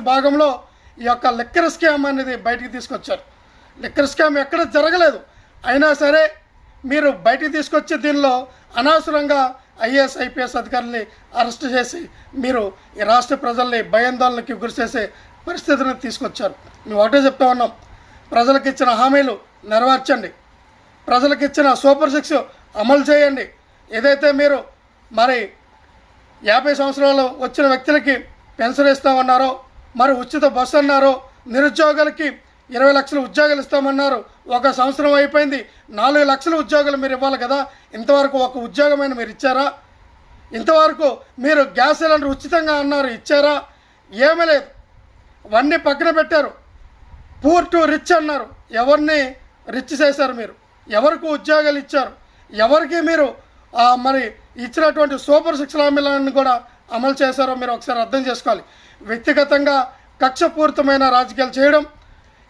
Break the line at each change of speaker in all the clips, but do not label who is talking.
భాగంలో ఈ యొక్క లిక్కర్ స్కామ్ అనేది బయటికి తీసుకొచ్చారు. లిక్కర్ స్కామ్ ఎక్కడ జరగలేదు. అయినా సరే మీరు బయటికి తీసుకొచ్చి దీనిలో అనవసరంగా ఐఏఎస్ ఐపీఎస్ అధికారుల్ని అరెస్ట్ చేసి మీరు ఈ రాష్ట్ర ప్రజల్ని భయాందోళనకి గురిచేసే పరిస్థితిని తీసుకొచ్చారు. మేము ఒకటే చెప్తా ఉన్నాం. ప్రజలకు ఇచ్చిన హామీలు నెరవేర్చండి. ప్రజలకు ఇచ్చిన సూపర్ సిక్స్ అమలు చేయండి. ఏదైతే మీరు మరి యాభై సంవత్సరాలు వచ్చిన వ్యక్తులకి పెన్షన్ ఇస్తామన్నారో మరి ఉచిత బస్సు అన్నారు. నిరుద్యోగులకి ఇరవై లక్షల ఉద్యోగాలు ఇస్తామన్నారు. ఒక సంవత్సరం అయిపోయింది. నాలుగు లక్షల ఉద్యోగాలు మీరు ఇవ్వాలి కదా. ఇంతవరకు ఒక ఉద్యోగమైన మీరు ఇచ్చారా? ఇంతవరకు మీరు గ్యాస్ సిలిండర్ ఉచితంగా అన్నారు ఇచ్చారా? ఏమీ లేదు. అవన్నీ పక్కన పెట్టారు. పూర్ టు రిచ్ అన్నారు. ఎవరిని రిచ్ చేశారు మీరు? ఎవరికి ఉద్యోగాలు ఇచ్చారు? ఎవరికి మీరు మరి ఇచ్చినటువంటి సూపర్ సిక్స్ హామీలను కూడా అమలు చేశారో మీరు ఒకసారి అర్థం చేసుకోవాలి. వ్యక్తిగతంగా కక్షపూరితమైన రాజకీయాలు చేయడం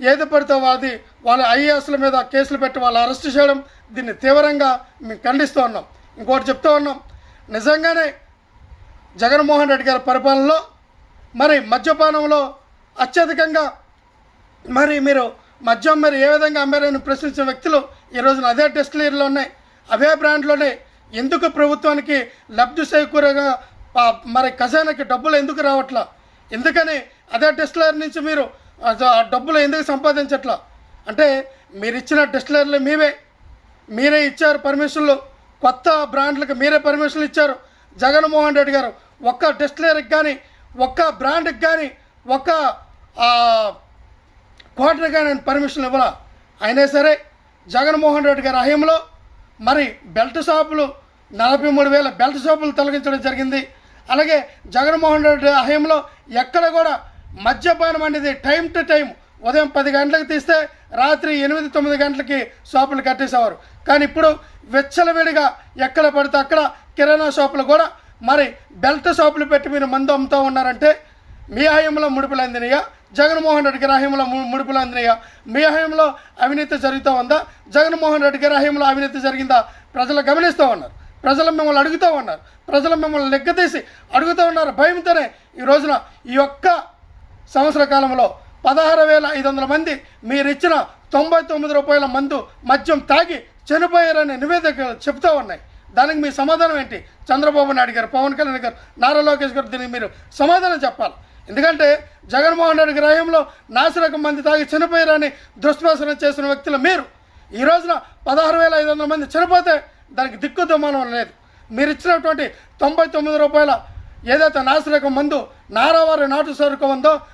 ఏది పడితే వాది వాళ్ళ ఐఏఎస్ల మీద కేసులు పెట్టి వాళ్ళు అరెస్ట్ చేయడం దీన్ని తీవ్రంగా మేము ఖండిస్తూ ఉన్నాం. ఇంకోటి చెప్తూ ఉన్నాం నిజంగానే జగన్మోహన్ రెడ్డి గారి పరిపాలనలో మరి మద్యపానంలో అత్యధికంగా మరి మీరు మద్యం మరి ఏ విధంగా అమ్మారని ప్రశ్నించిన వ్యక్తులు ఈ రోజున అదే టెస్ట్లీర్లో ఉన్నాయి. అవే బ్రాండ్లోనే ఎందుకు ప్రభుత్వానికి లబ్ధి చేకూరగా మరి ఖజానాకి డబ్బులు ఎందుకు రావట్లా? ఎందుకని అదే టెస్ట్లర్ నుంచి మీరు ఆ డబ్బులు ఎందుకు సంపాదించట్లా? అంటే మీరు ఇచ్చిన టెస్ట్లర్లు మీవే. మీరే ఇచ్చారు పర్మిషన్లు. కొత్త బ్రాండ్లకు మీరే పర్మిషన్లు ఇచ్చారు. జగన్మోహన్ రెడ్డి గారు ఒక్క డిస్టిలరీకి కానీ ఒక్క బ్రాండ్కి కానీ ఒక్క ఆ, కానీ నేను పర్మిషన్ ఇవ్వాల? అయినా సరే జగన్మోహన్ రెడ్డి గారి హయంలో మరి బెల్ట్ షాపులు నలభై మూడు వేల బెల్ట్ షాపులు తొలగించడం జరిగింది. అలాగే జగన్మోహన్ రెడ్డి హయంలో ఎక్కడ కూడా మద్యపానం అనేది టైం టు టైం ఉదయం పది గంటలకు తీస్తే రాత్రి ఎనిమిది తొమ్మిది గంటలకి షాపులు కట్టేసేవారు. కానీ ఇప్పుడు విచ్చలవిడిగా ఎక్కడ పడితే అక్కడ కిరాణా షాపులు కూడా మరి బెల్ట్ షాపులు పెట్టి మీరు మందు అమ్ముతూ ఉన్నారంటే మీ హయంలో ముడుపులు అందినయా? జగన్మోహన్ రెడ్డి గారి హయంలో ము- ముడుపులు అందినయా? మీ హయంలో అవినీతి జరుగుతూ ఉందా? జగన్మోహన్ రెడ్డి గారి హయంలో అవినీతి జరిగిందా? ప్రజలు గమనిస్తూ ఉన్నారు. ప్రజలు మిమ్మల్ని అడుగుతూ ఉన్నారు. ప్రజలు మిమ్మల్ని లెక్కతీసి అడుగుతూ ఉన్నారు. భయంతోనే ఈ రోజున ఈ యొక్క సంవత్సర కాలంలో పదహారు వేల ఐదు వందల మంది మీరిచ్చిన తొంభై తొమ్మిది రూపాయల మందు మద్యం తాగి చనిపోయారనే నివేదికలు చెప్తూ ఉన్నాయి. దానికి మీ సమాధానం ఏంటి? చంద్రబాబు నాయుడు గారు పవన్ కళ్యాణ్ గారు నారా లోకేష్ గారు దీనికి మీరు సమాధానం చెప్పాలి. ఎందుకంటే జగన్మోహన్ రెడ్డి గారి హయాంలో నాసిరకం మంది తాగి చనిపోయారని దుష్ప్రసనం చేసిన వ్యక్తులు మీరు. ఈ రోజున పదహారు వేల ఐదు వందల మంది చనిపోతే దానికి దిక్కు దుమానం లేదు. మీరు ఇచ్చినటువంటి తొంభై తొమ్మిది రూపాయల ఏదైతే నాసిరకం మందు నారావారి నాటు సరుకు ఉందో